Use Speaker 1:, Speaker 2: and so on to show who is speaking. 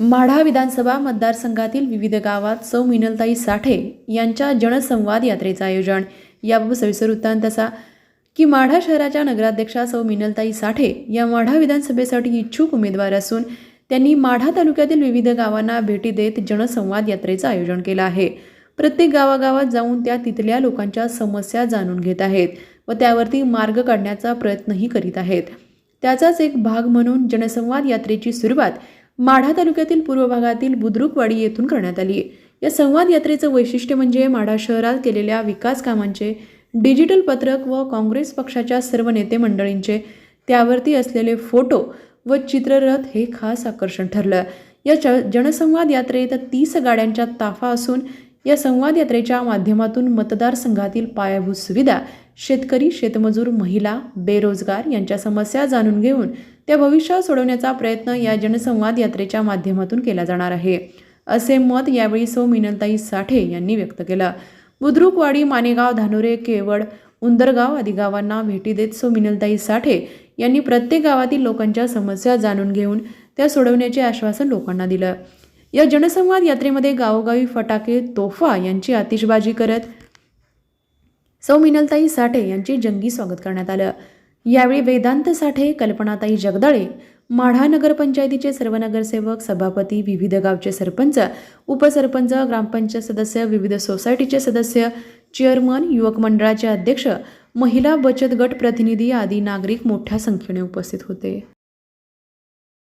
Speaker 1: माढा विधानसभा मतदारसंघातील विविध गावात सौ मिनलताई साठे यांच्या जनसंवाद यात्रेचं आयोजन. याबाबत सविस्तर वृत्तांत असा की माढा शहराच्या नगराध्यक्षा सौ मिनलताई साठे या माढा विधानसभेसाठी इच्छुक उमेदवार असून त्यांनी माढा तालुक्यातील विविध गावांना भेटी देत जनसंवाद यात्रेचं आयोजन केलं आहे. प्रत्येक गावागावात जाऊन त्या तिथल्या लोकांच्या समस्या जाणून घेत आहेत व त्यावरती मार्ग काढण्याचा प्रयत्नही करीत आहेत. त्याचाच एक भाग म्हणून जनसंवाद यात्रेची सुरुवात माढा तालुक्यातील पूर्व भागातील बुद्रुकवाडी येथून करण्यात आली आहे. या संवाद यात्रेचं वैशिष्ट्य म्हणजे माढा शहरात केलेल्या विकास कामांचे डिजिटल पत्रक व काँग्रेस पक्षाच्या सर्व नेते मंडळींचे त्यावरती असलेले फोटो व चित्ररथ हे खास आकर्षण ठरलं. या जनसंवाद यात्रेत तीस गाड्यांच्या ताफा असून या संवाद यात्रेच्या माध्यमातून मतदारसंघातील पायाभूत सुविधा शेतकरी शेतमजूर महिला बेरोजगार यांच्या समस्या जाणून घेऊन त्या भविष्यात सोडवण्याचा प्रयत्न या जनसंवाद यात्रेच्या माध्यमातून केला जाणार आहे. असे मत यावेळी सौ मिनलताई साठे यांनी व्यक्त केलं. बुद्रुकवाडी मानेगाव धानोरे केवड उंदरगाव आदी गावांना भेटी देत सौ मिनलताई साठे यांनी प्रत्येक गावातील लोकांच्या समस्या जाणून घेऊन त्या सोडवण्याचे आश्वासन लोकांना दिलं. या जनसंवाद यात्रेमध्ये गावोगावी फटाके तोफा यांची आतिषबाजी करत सौ मिनलताई साठे यांचे जंगी स्वागत करण्यात आलं. यावेळी वेदांत साठे कल्पनाताई जगदाळे माढा नगरपंचायतीचे सर्व नगरसेवक सभापती विविध गावचे सरपंच उपसरपंच ग्रामपंचायत सदस्य विविध सोसायटीचे सदस्य चेअरमन युवक मंडळाचे अध्यक्ष महिला बचत गट प्रतिनिधी आदी नागरिक मोठ्या संख्येने उपस्थित होते.